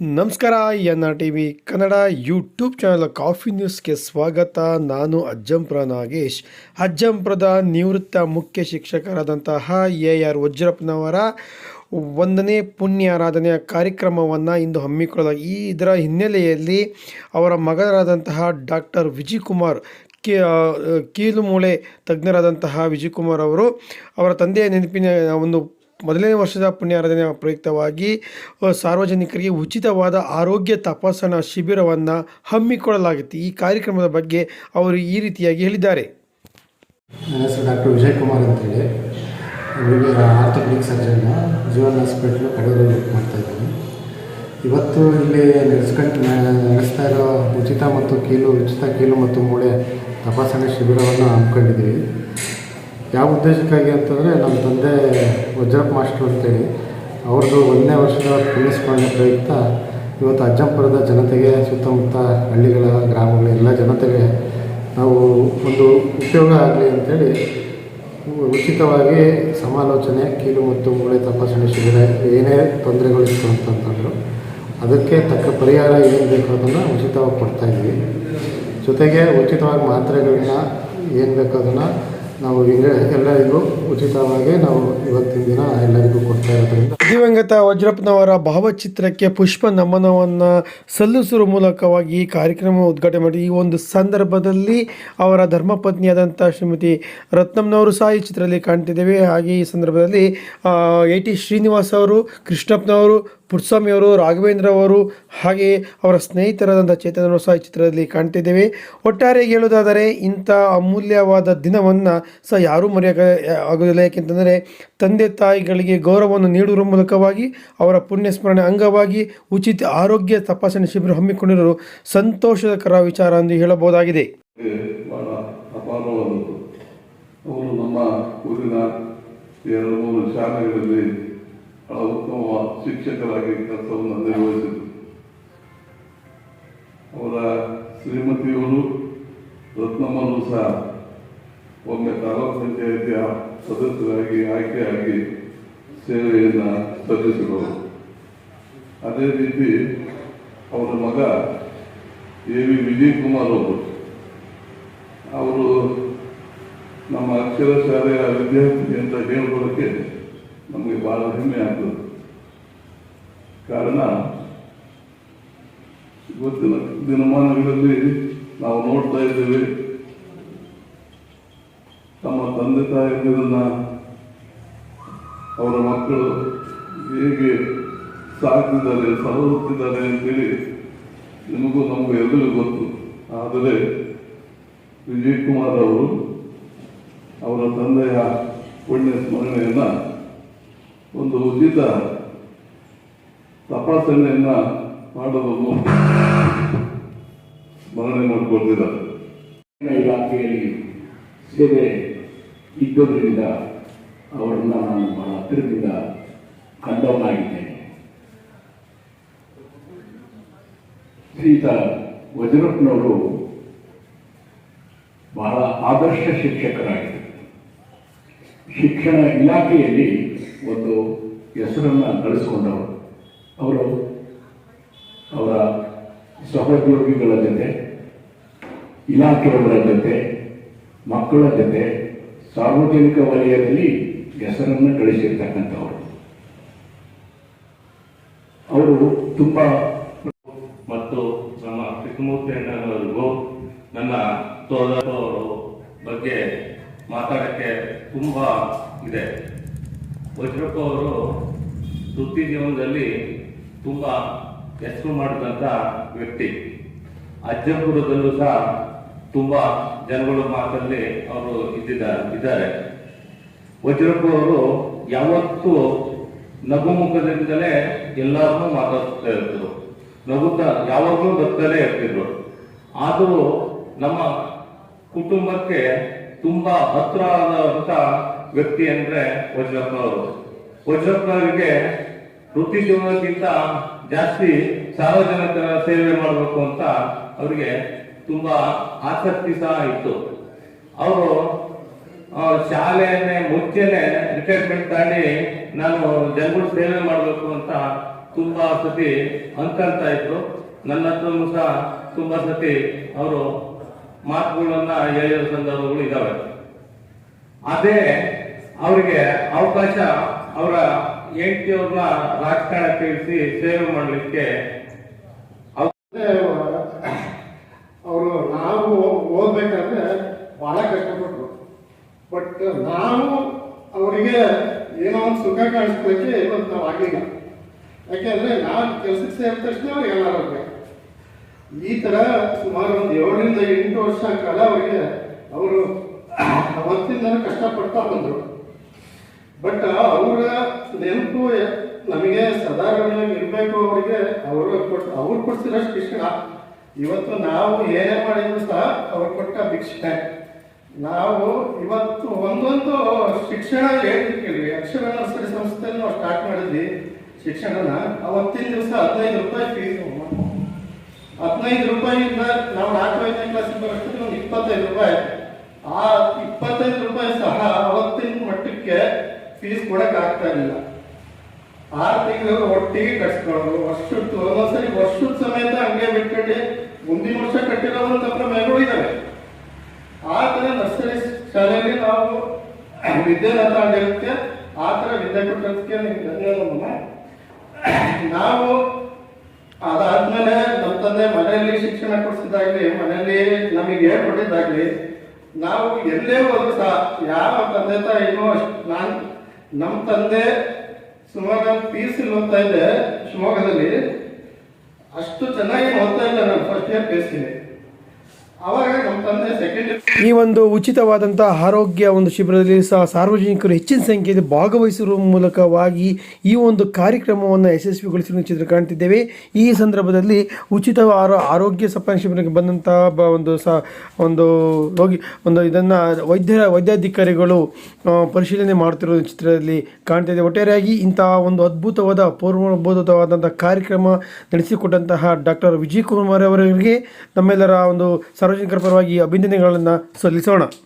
ನಮಸ್ಕಾರ, N R T V Kannada YouTube channel coffee ನ್ಯೂಸ್ಗೆ ಸ್ವಾಗತ. ನಾನು ಅಜ್ಜಂಪುರ ನಾಗೇಶ್. ಅಜ್ಜಂಪುರದ ನಿವೃತ್ತ ಮುಖ್ಯ ಶಿಕ್ಷಕರಾದಂತಹ ಎ ಆರ್ ವಜ್ರಪ್ಪನವರ ಒಂದನೇ ಪುಣ್ಯಾರಾಧನೆಯ ಕಾರ್ಯಕ್ರಮವನ್ನು ಇಂದು ಹಮ್ಮಿಕೊಳ್ಳಲಾಗಿ ಈ ಇದರ ಹಿನ್ನೆಲೆಯಲ್ಲಿ ಅವರ ಮಗನಾದಂತಹ ಡಾಕ್ಟರ್ ವಿಜಯ್ ಕುಮಾರ್ ಕೀ ಕೀಲು ಮೂಳೆ ತಜ್ಞರಾದಂತಹ ವಿಜಯ್ ಕುಮಾರ್ ಅವರು ಅವರ ತಂದೆಯ ನೆನಪಿನ ಒಂದು ಮೊದಲನೇ ವರ್ಷದ ಪುಣ್ಯಾರಾಧನೆ ಪ್ರಯುಕ್ತವಾಗಿ ಸಾರ್ವಜನಿಕರಿಗೆ ಉಚಿತವಾದ ಆರೋಗ್ಯ ತಪಾಸಣಾ ಶಿಬಿರವನ್ನು ಹಮ್ಮಿಕೊಳ್ಳಲಾಗಿತ್ತು. ಈ ಕಾರ್ಯಕ್ರಮದ ಬಗ್ಗೆ ಅವರು ಈ ರೀತಿಯಾಗಿ ಹೇಳಿದ್ದಾರೆ. ನನ್ನ ಹೆಸರು ಡಾಕ್ಟರ್ ವಿಜಯ್ ಕುಮಾರ್ ಅಂತೇಳಿ ಇಲ್ಲಿ ಆರ್ಥೋಪೆಡಿಕ್ ಸರ್ಜನ್ ಜೀವನ್ ಹಾಸ್ಪಿಟ್ಲು ಕಡೂರಲ್ಲಿ ಮಾಡ್ತಾ ಇದ್ದೀನಿ. ಇವತ್ತು ಇಲ್ಲಿ ನಡೆಸ್ಕೊಂಡು ನಡೆಸ್ತಾ ಇರೋ ಉಚಿತ ಮತ್ತು ಕೀಲು ಉಚಿತ ಕೀಲು ಮತ್ತು ಮೂಳೆ ತಪಾಸಣೆ ಶಿಬಿರವನ್ನು ಹಮ್ಮಿಕೊಂಡಿದ್ದೀವಿ. ಯಾವ ಉದ್ದೇಶಕ್ಕಾಗಿ ಅಂತಂದರೆ, ನಮ್ಮ ತಂದೆ ವಜ್ರಪ್ಪ ಮಾಸ್ಟ್ರು ಅಂತೇಳಿ, ಅವ್ರದ್ದು ಒಂದನೇ ವರ್ಷದ ಪುಣ್ಯಸ್ಮರಣೆ ಪ್ರಯುಕ್ತ ಇವತ್ತು ಅಜ್ಜಂಪುರದ ಜನತೆಗೆ ಸುತ್ತಮುತ್ತ ಹಳ್ಳಿಗಳ ಗ್ರಾಮಗಳ ಎಲ್ಲ ಜನತೆಗೆ ನಾವು ಒಂದು ಉಪಯೋಗ ಆಗಲಿ ಅಂತೇಳಿ ಉ- ಉಚಿತವಾಗಿ ಸಮಾಲೋಚನೆ, ಕೀಲು ಮತ್ತು ಮೂಳೆ ತಪಾಸಣೆ ಶಿಬಿರ ಏನೇ ತೊಂದರೆಗಳಿತ್ತು ಅಂತಂತಂದರು ಅದಕ್ಕೆ ತಕ್ಕ ಪರಿಹಾರ ಏನು ಬೇಕು ಅದನ್ನು ಉಚಿತವಾಗಿ ಕೊಡ್ತಾಯಿದ್ವಿ ಜೊತೆಗೆ ಉಚಿತವಾಗಿ ಮಾತ್ರೆಗಳನ್ನ ಏನು ಬೇಕು ಅದನ್ನು ನಾವು ಎಲ್ಲರಿಗೂ ಉಚಿತವಾಗಿ ನಾವು ಇವತ್ತಿನ ದಿನ ಎಲ್ಲರಿಗೂ ಕೊಡ್ತಾ ಇರೋದ್ರಿಂದ. ದಿವಂಗತ ವಜ್ರಪ್ಪನವರ ಭಾವಚಿತ್ರಕ್ಕೆ ಪುಷ್ಪ ನಮನವನ್ನು ಸಲ್ಲಿಸುವ ಮೂಲಕವಾಗಿ ಈ ಕಾರ್ಯಕ್ರಮ ಉದ್ಘಾಟನೆ ಮಾಡಿ. ಈ ಒಂದು ಸಂದರ್ಭದಲ್ಲಿ ಅವರ ಧರ್ಮಪತ್ನಿಯಾದಂಥ ಶ್ರೀಮತಿ ರತ್ನಮ್ನವರು ಸಹ ಈ ಚಿತ್ರದಲ್ಲಿ ಕಾಣ್ತಿದ್ದೇವೆ. ಹಾಗೆ ಈ ಸಂದರ್ಭದಲ್ಲಿ ಎ ಟಿ ಶ್ರೀನಿವಾಸ್ ಅವರು, ಕೃಷ್ಣಪ್ಪನವರು ಪುಟ್ಸ್ವಾಮಿ ಅವರು, ರಾಘವೇಂದ್ರ ಅವರು ಹಾಗೆ ಅವರ ಸ್ನೇಹಿತರಾದಂಥ ಚೇತನರು ಸಹ ಈ ಚಿತ್ರದಲ್ಲಿ ಕಾಣ್ತಿದ್ದೇವೆ. ಒಟ್ಟಾರೆ ಹೇಳುವುದಾದರೆ, ಇಂಥ ಅಮೂಲ್ಯವಾದ ದಿನವನ್ನು ಸಹ ಯಾರೂ ಮರೆಯೋಕ ಆಗೋದಿಲ್ಲ ಯಾಕೆಂತಂದರೆ, ತಂದೆ ತಾಯಿಗಳಿಗೆ ಗೌರವವನ್ನು ನೀಡುವ ಮೂಲಕವಾಗಿ ಅವರ ಪುಣ್ಯಸ್ಮರಣೆ ಅಂಗವಾಗಿ ಉಚಿತ ಆರೋಗ್ಯ ತಪಾಸಣೆ ಶಿಬಿರ ಹಮ್ಮಿಕೊಂಡಿರುವ ಸಂತೋಷಕರ ವಿಚಾರ ಎಂದು ಹೇಳಬಹುದಾಗಿದೆ. ನಮ್ಮ ಊರಿನ ಎರಡು ಮೂರು ಶಾಲೆಗಳಲ್ಲಿ ಉತ್ತಮ ಶಿಕ್ಷಕರಾಗಿ ಕೆಲಸವನ್ನು ನಿರ್ವಹಿಸಿದರು. ಅವರ ಶ್ರೀಮತಿಯವರು ರತ್ನಮ್ಮರು ಸಹ ಒಮ್ಮೆ ತಾಲೂಕು ಪಂಚಾಯತಿಯ ಸದಸ್ಯರಾಗಿ ಆಯ್ಕೆಯಾಗಿ ಸೇವೆಯನ್ನು ಸಲ್ಲಿಸಿದರು ಅದೇ ರೀತಿ ಅವರ ಮಗ ಎ ವಿ ವಿಜಯ್ ಕುಮಾರ್ ಅವರು. ಅವರು ನಮ್ಮ ಅಕ್ಷರ ಶಾಲೆಯ ವಿದ್ಯಾರ್ಥಿ ಅಂತ ಹೇಳ್ಕೊಳ್ಳೋಕ್ಕೆ ನಮಗೆ ಬಹಳ ಹೆಮ್ಮೆ ಆಗ್ತದೆ. ಕಾರಣ ಇವತ್ತಿನ ದಿನಮಾನಗಳಲ್ಲಿ ನಾವು ನೋಡ್ತಾ ಇದ್ದೇವೆ. ತಮ್ಮ ತಂದೆ ತಾಯಿಗಳನ್ನ, ಅವರ ಮಕ್ಕಳು ಹೇಗೆ ಸಾಕ್ತಿದ್ದಾರೆ ಸಹೋತ್ತಿದ್ದಾರೆ ಅಂತೇಳಿ ನಿಮಗೂ ನಮಗೂ ಎಲ್ಲರಿಗೂ ಗೊತ್ತು. ಆದರೆ ವಿಜಯ್ ಕುಮಾರ್ ಅವರು ಅವರ ತಂದೆಯ ಪುಣ್ಯ ಸ್ಮರಣೆಯನ್ನ ಒಂದು ಉಚಿತ ತಪಾಸಣೆಯನ್ನ ಮಾಡುವ ಮೂಲಕ ಸ್ಮರಣೆ ಮಾಡಿಕೊಳ್ತಿದ್ದಾರೆ ಇಲಾಖೆಯಲ್ಲಿ ಸೇವೆ ಇದ್ದುದರಿಂದ ಅವರನ್ನು ನಾನು ಬಹಳ ಹತ್ತಿರದಿಂದ ಕಂಡವನಾಗಿದ್ದೇನೆ. ಶ್ರೀತ ವಜ್ರಪ್ಪನವರು ಬಹಳ ಆದರ್ಶ ಶಿಕ್ಷಕರಾಗಿದ್ದರು. ಶಿಕ್ಷಣ ಇಲಾಖೆಯಲ್ಲಿ ಒಂದು ಹೆಸರನ್ನು ಗಳಿಸಿಕೊಂಡವರು ಅವರು ಅವರ ಸಹೋದ್ಯೋಗಿಗಳ ಜೊತೆ, ಇಲಾಖೆಯವರ ಜೊತೆ, ಮಕ್ಕಳ ಜೊತೆ ಸಾರ್ವಜನಿಕ ವಲಯದಲ್ಲಿ ಹೆಸರನ್ನು ಗಳಿಸಿರ್ತಕ್ಕಂಥವರು ಅವರು ತುಂಬ ಮತ್ತು ನಮ್ಮ ಕೃಷ್ಣಮೂರ್ತಿ ಅಣ್ಣನವರಿಗೂ ನನ್ನ ತೋದರವರು ಬಗ್ಗೆ ಮಾತಾಡಕ್ಕೆ ತುಂಬ ಇದೆ. ವಜ್ರಪ್ಪ ಅವರು ವೃತ್ತಿ ಜೀವನದಲ್ಲಿ ತುಂಬ ಹೆಸರು ಮಾಡಿದಂಥ ವ್ಯಕ್ತಿ. ಅಜ್ಜಪುರದಲ್ಲೂ ಸಹ ತುಂಬ ಜನಗಳ ಮಾತಲ್ಲಿ ಅವರು ಇದ್ದಿದ್ದಾರೆ ಇದ್ದಾರೆ. ವಜ್ರಪ್ಪ ಅವರು ಯಾವತ್ತೂ ನಗುಮುಖದಿಂದಲೇ ಎಲ್ಲರನ್ನೂ ಮಾತಾಡ್ತಾ ಇರ್ತಿದ್ರು. ನಗುತ್ತಾ ಯಾವಾಗಲೂ ನಗ್ತಲೇ ಇರ್ತಿದ್ರು. ಆದರೂ ನಮ್ಮ ಕುಟುಂಬಕ್ಕೆ ತುಂಬ ಹತ್ರ ಆದಂತ ವ್ಯಕ್ತಿ ಅಂದ್ರೆ ವಜ್ರಪ್ಪ ಅವರು. ವಜ್ರಪ್ಪ ಅವರಿಗೆ ವೃತ್ತಿ ಜೀವನಕ್ಕಿಂತ ಜಾಸ್ತಿ ಸಾರ್ವಜನಿಕರ ಸೇವೆ ಮಾಡಬೇಕು ಅಂತ ಅವರಿಗೆ ತುಂಬಾ ಆಸಕ್ತಿ ಸಹ ಇತ್ತು. ಅವರು ಶಾಲೆಯನ್ನೇ ಮುಂಚೆನೆ ರಿಟೈರ್ಮೆಂಟ್ ತಾಂಡಿ ನಾನು ಜನರು ಸೇವೆ ಮಾಡಬೇಕು ಅಂತ ತುಂಬಾ ಸತಿ ಅಂತ ಇತ್ತು ನನ್ನ ಹತ್ರನೂ ಸಹ ತುಂಬಾ ಸತಿ ಅವರು ಮಾತುಗಳನ್ನ ಹೇಳಿರೋ ಸಂದರ್ಭಗಳು ಇದಾವೆ. ಅದೇ ಅವರಿಗೆ ಅವಕಾಶ ಅವರ ಹೆಂಡತಿಯವ್ರನ್ನ ರಾಜಕಾರಣ ತಿಳಿಸಿ ಸೇವೆ ಮಾಡಲಿಕ್ಕೆ ಅವರು ನಾವು ಓದ್ಬೇಕಾದ್ರೆ ಬಹಳ ಕಷ್ಟಪಟ್ಟರು ಬಟ್ ನಾವು ಅವರಿಗೆ ಏನೋ ಒಂದು ಸುಖ ಕಾಣಿಸ್ಲಿಕ್ಕೆ ಇವತ್ತು ನಾವು ಆಗಲಿಲ್ಲ ಯಾಕೆಂದ್ರೆ ನಾನು ಕೆಲಸಕ್ಕೆ ಸೇರಿದ ತಕ್ಷಣ ಅವ್ರಿಗೆ ಎಲ್ಲ ಆಗ್ಬೇಕು. ಈ ತರ ಸುಮಾರು ಒಂದು ಏಳರಿಂದ ಎಂಟು ವರ್ಷ ಕಾಲ ಅವರಿಗೆ ಅವರು ಅವತ್ತಿಂದ ಕಷ್ಟಪಡ್ತಾ ಬಂದರು. ಬಟ್ ಅವರ ನೆನಪು ನಮಗೆ ಸದಾಗವಾಗಿ ಇರಬೇಕು ಅವರಿಗೆ, ಅವರು ಕೊಟ್ಟು, ಅವ್ರು ಕೊಡ್ತಿರೋಷ್ಟು ಶಿಕ್ಷಣ. ಇವತ್ತು ನಾವು ಏನೇ ಮಾಡಿದ್ರು ಸಹ ಅವ್ರು ಕೊಟ್ಟ ಭಿಕ್ಷೆ. ನಾವು ಇವತ್ತು ಒಂದೊಂದು ಶಿಕ್ಷಣ ಹೇಳ್ಲಿಕ್ಕೆ ಅಕ್ಷರ ನರ್ಸರಿ ಸಂಸ್ಥೆಯನ್ನು ನಾವು ಸ್ಟಾರ್ಟ್ ಮಾಡಿದ್ವಿ ಶಿಕ್ಷಣನ. ಅವತ್ತಿನ ದಿವಸ ಹದಿನೈದು ರೂಪಾಯಿ ಫೀಸ್ ಹದಿನೈದು ರೂಪಾಯಿಯಿಂದ ನಾವು ನಾಲ್ಕು ಐದನೇ ಕ್ಲಾಸಿಗೆ ಬರೋಷ್ಟಕ್ಕೆ ಒಂದು ಇಪ್ಪತ್ತೈದು ರೂಪಾಯಿ. ಆ ಇಪ್ಪತ್ತೈದು ರೂಪಾಯಿ ಸಹ ಅವತ್ತಿನ ಮಟ್ಟಕ್ಕೆ ಫೀಸ್ ಕೊಡಕ್ ಆಗ್ತಾ ಇರಲಿಲ್ಲ ಆರು ತಿಂಗಳು ಒಟ್ಟಿಗೆ ಕಟ್ಸ್ಕೊಳ್ಳೋದು, ವರ್ಷದ್ದು, ಒಂದೊಂದ್ಸರಿ ವರ್ಷದ ಸಮೇತ ಹಂಗೆ ಬಿಟ್ಕೊಂಡು ಮುಂದಿನ ವರ್ಷ ಕಟ್ಟಿರೋದಂತ ಪ್ರಮೇಯಗಳು ಇದಾವೆ. ಆ ಥರ ನರ್ಸರಿ ಶಾಲೆಯಲ್ಲಿ ನಾವು ವಿದ್ಯೆನ ತಗೊಂಡಿರುತ್ತೆ ಆ ಥರ ವಿದ್ಯೆ ಕೊಟ್ಟದಕ್ಕೆ ನಿಮ್ಗೆ ಧನ್ಯವಾದಮ್ಮ ನಾವು ಅದಾದ್ಮೇಲೆ ನಮ್ಮ ತಂದೆ ಮನೆಯಲ್ಲಿ ಶಿಕ್ಷಣ ಕೊಡಿಸಿದಾಗ್ಲಿ ಮನೆಯಲ್ಲಿ ನಮಗೆ ಹೇಳ್ಕೊಟ್ಟಿದ್ದಾಗಲಿ, ನಾವು ಎಲ್ಲೇ ಹೋದ್ರು ಸಹ ಯಾವ ತಂದೆ ತಾಯಿನೂ ಅಷ್ಟು ನಾನ್ ನಮ್ಮ ತಂದೆ ಸುಮಾರು ಪಿ ಯು ಸಿ ಓದ್ತಾ ಇದ್ದೆ ಶಿವಮೊಗ್ಗದಲ್ಲಿ. ಅಷ್ಟು ಚೆನ್ನಾಗಿ ಓದ್ತಾ ಇಲ್ಲ ನಾನು first year P U C ಅವಾಗ ನಮ್ಮ ತಂದೆ ಸೆಕೆಂಡ್ ಇಯರ್ ಈ ಒಂದು ಉಚಿತವಾದಂಥ ಆರೋಗ್ಯ ಒಂದು ಶಿಬಿರದಲ್ಲಿ ಸಹ ಸಾರ್ವಜನಿಕರು ಹೆಚ್ಚಿನ ಸಂಖ್ಯೆಯಲ್ಲಿ ಭಾಗವಹಿಸುವ ಮೂಲಕವಾಗಿ ಈ ಒಂದು ಕಾರ್ಯಕ್ರಮವನ್ನು ಯಶಸ್ವಿಗೊಳಿಸಿರುವ ಚಿತ್ರ ಕಾಣ್ತಿದ್ದೇವೆ. ಈ ಸಂದರ್ಭದಲ್ಲಿ ಉಚಿತ ಆರೋ, ಆರೋಗ್ಯ ಸಪ್ತಾಹ ಶಿಬಿರಕ್ಕೆ ಬಂದಂತಹ ಒಂದು ಸ, ಒಂದು ರೋಗಿ, ಒಂದು ಇದನ್ನು ವೈದ್ಯರ, ವೈದ್ಯಾಧಿಕಾರಿಗಳು ಪರಿಶೀಲನೆ ಮಾಡುತ್ತಿರುವ ಚಿತ್ರದಲ್ಲಿ ಕಾಣ್ತಿದೆ. ಒಟ್ಟಾರೆಯಾಗಿ ಇಂತಹ ಒಂದು ಅದ್ಭುತವಾದ ಪೂರ್ವಭೂತವಾದಂಥ ಕಾರ್ಯಕ್ರಮ ನಡೆಸಿಕೊಟ್ಟಂತಹ ಡಾಕ್ಟರ್ ವಿಜಯ್ ಕುಮಾರ್ ಅವರಿಗೆ ನಮ್ಮೆಲ್ಲರ ಒಂದು പ്രൊജക്ട് കൃപർവാഗി അഭിനന്ദനങ്ങൾ എന്ന സൊല്ലിസോണ്